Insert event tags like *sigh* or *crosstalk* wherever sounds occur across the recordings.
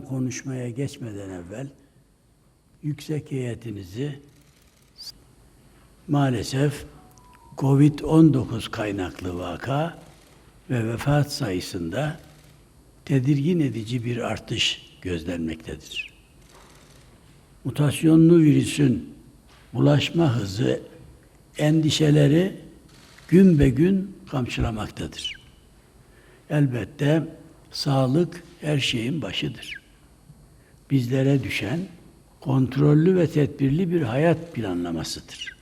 Konuşmaya geçmeden evvel yüksek heyetinizi maalesef Covid-19 kaynaklı vaka ve vefat sayısında tedirgin edici bir artış gözlenmektedir. Mutasyonlu virüsün bulaşma hızı endişeleri gün be gün kamçılamaktadır. Elbette sağlık her şeyin başıdır. Bizlere düşen kontrollü ve tedbirli bir hayat planlamasıdır.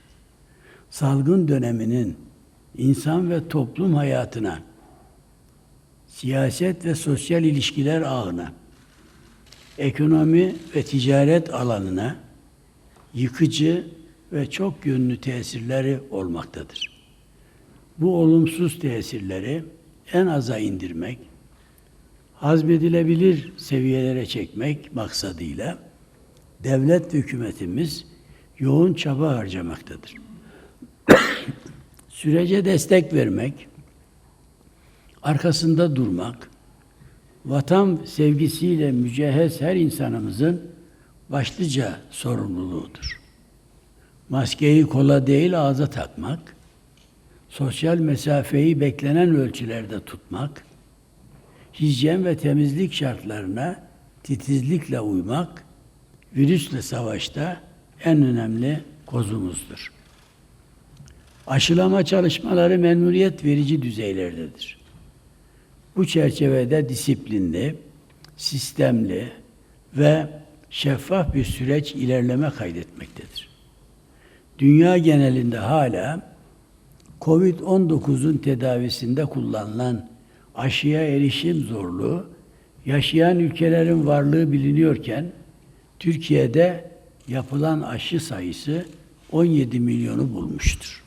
Salgın döneminin insan ve toplum hayatına, siyaset ve sosyal ilişkiler ağına, ekonomi ve ticaret alanına yıkıcı ve çok yönlü tesirleri olmaktadır. Bu olumsuz tesirleri en aza indirmek, hazmedilebilir seviyelere çekmek maksadıyla devlet ve hükümetimiz yoğun çaba harcamaktadır. *coughs* Sürece destek vermek, arkasında durmak, vatan sevgisiyle mücehhez her insanımızın başlıca sorumluluğudur. Maskeyi kola değil ağza takmak, sosyal mesafeyi beklenen ölçülerde tutmak, hijyen ve temizlik şartlarına titizlikle uymak, virüsle savaşta en önemli kozumuzdur. Aşılama çalışmaları memnuniyet verici düzeylerdedir. Bu çerçevede disiplinli, sistemli ve şeffaf bir süreç ilerleme kaydetmektedir. Dünya genelinde hala COVID-19'un tedavisinde kullanılan aşıya erişim zorluğu yaşayan ülkelerin varlığı biliniyorken Türkiye'de yapılan aşı sayısı 17 milyonu bulmuştur.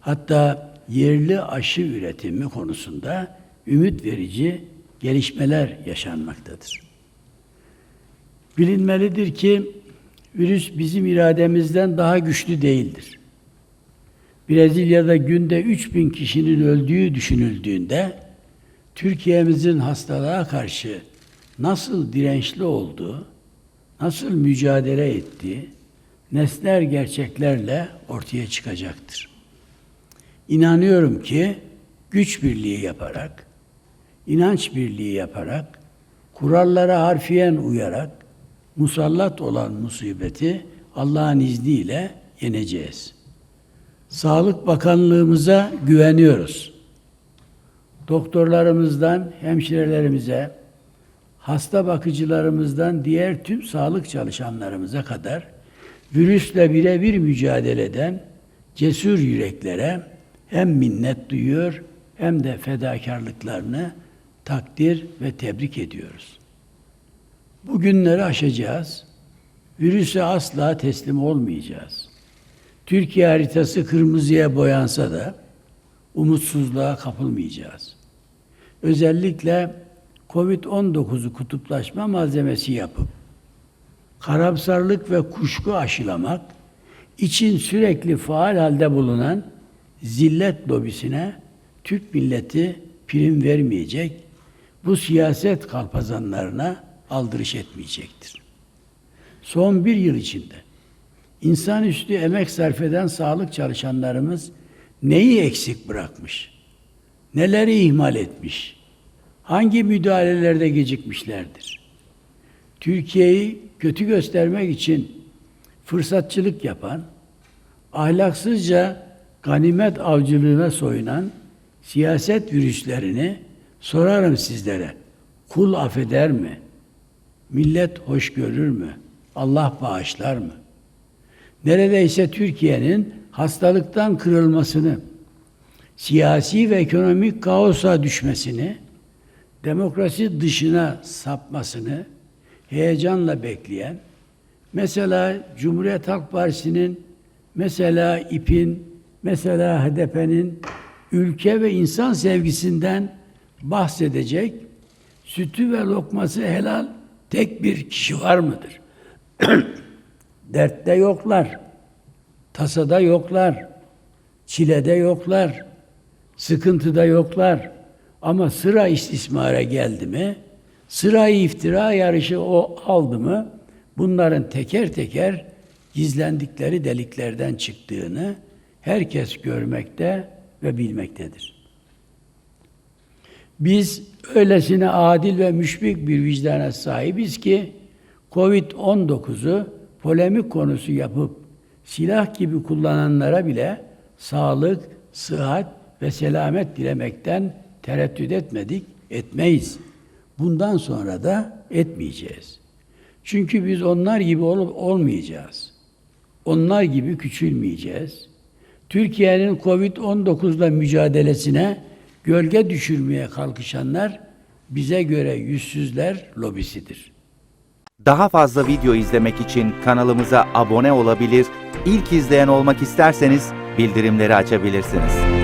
Hatta yerli aşı üretimi konusunda ümit verici gelişmeler yaşanmaktadır. Bilinmelidir ki virüs bizim irademizden daha güçlü değildir. Brezilya'da günde 3000 kişinin öldüğü düşünüldüğünde Türkiye'mizin hastalığa karşı nasıl dirençli olduğu, nasıl mücadele ettiği nesner gerçeklerle ortaya çıkacaktır. İnanıyorum ki güç birliği yaparak, inanç birliği yaparak, kurallara harfiyen uyarak musallat olan musibeti Allah'ın izniyle yeneceğiz. Sağlık Bakanlığımıza güveniyoruz. Doktorlarımızdan hemşirelerimize, hasta bakıcılarımızdan diğer tüm sağlık çalışanlarımıza kadar virüsle birebir mücadele eden cesur yüreklere hem minnet duyuyor hem de fedakarlıklarını takdir ve tebrik ediyoruz. Bu günleri aşacağız. Virüse asla teslim olmayacağız. Türkiye haritası kırmızıya boyansa da umutsuzluğa kapılmayacağız. Özellikle Covid-19'u kutuplaşma malzemesi yapıp karamsarlık ve kuşku aşılamak için sürekli faal halde bulunan zillet lobisine Türk milleti prim vermeyecek, bu siyaset kalpazanlarına aldırış etmeyecektir. Son bir yıl içinde insanüstü emek sarf eden sağlık çalışanlarımız neyi eksik bırakmış, neleri ihmal etmiş, hangi müdahalelerde gecikmişlerdir? Türkiye'yi kötü göstermek için fırsatçılık yapan, ahlaksızca ganimet avcılığına soyunan siyaset virüslerini sorarım sizlere. Kul affeder mi? Millet hoş görür mü? Allah bağışlar mı? Neredeyse Türkiye'nin hastalıktan kırılmasını, siyasi ve ekonomik kaosa düşmesini, demokrasi dışına sapmasını heyecanla bekleyen, mesela Cumhuriyet Halk Partisi'nin, mesela İP'in, mesela HDP'nin ülke ve insan sevgisinden bahsedecek, sütü ve lokması helal tek bir kişi var mıdır? *clears throat* Dertte yoklar, tasada yoklar, çilede yoklar, sıkıntıda yoklar. Ama sıra istismara geldi mi Sırayı iftira yarışı o aldı mı bunların teker teker gizlendikleri deliklerden çıktığını herkes görmekte ve bilmektedir. Biz öylesine adil ve müşfik bir vicdana sahibiz ki Covid-19'u polemik konusu yapıp silah gibi kullananlara bile sağlık, sıhhat ve selamet dilemekten tereddüt etmedik, etmeyiz. Bundan sonra da etmeyeceğiz. Çünkü biz onlar gibi olup olmayacağız. Onlar gibi küçülmeyeceğiz. Türkiye'nin Covid-19'la mücadelesine gölge düşürmeye kalkışanlar bize göre yüzsüzler lobisidir. Daha fazla video izlemek için kanalımıza abone olabilir, ilk izleyen olmak isterseniz bildirimleri açabilirsiniz.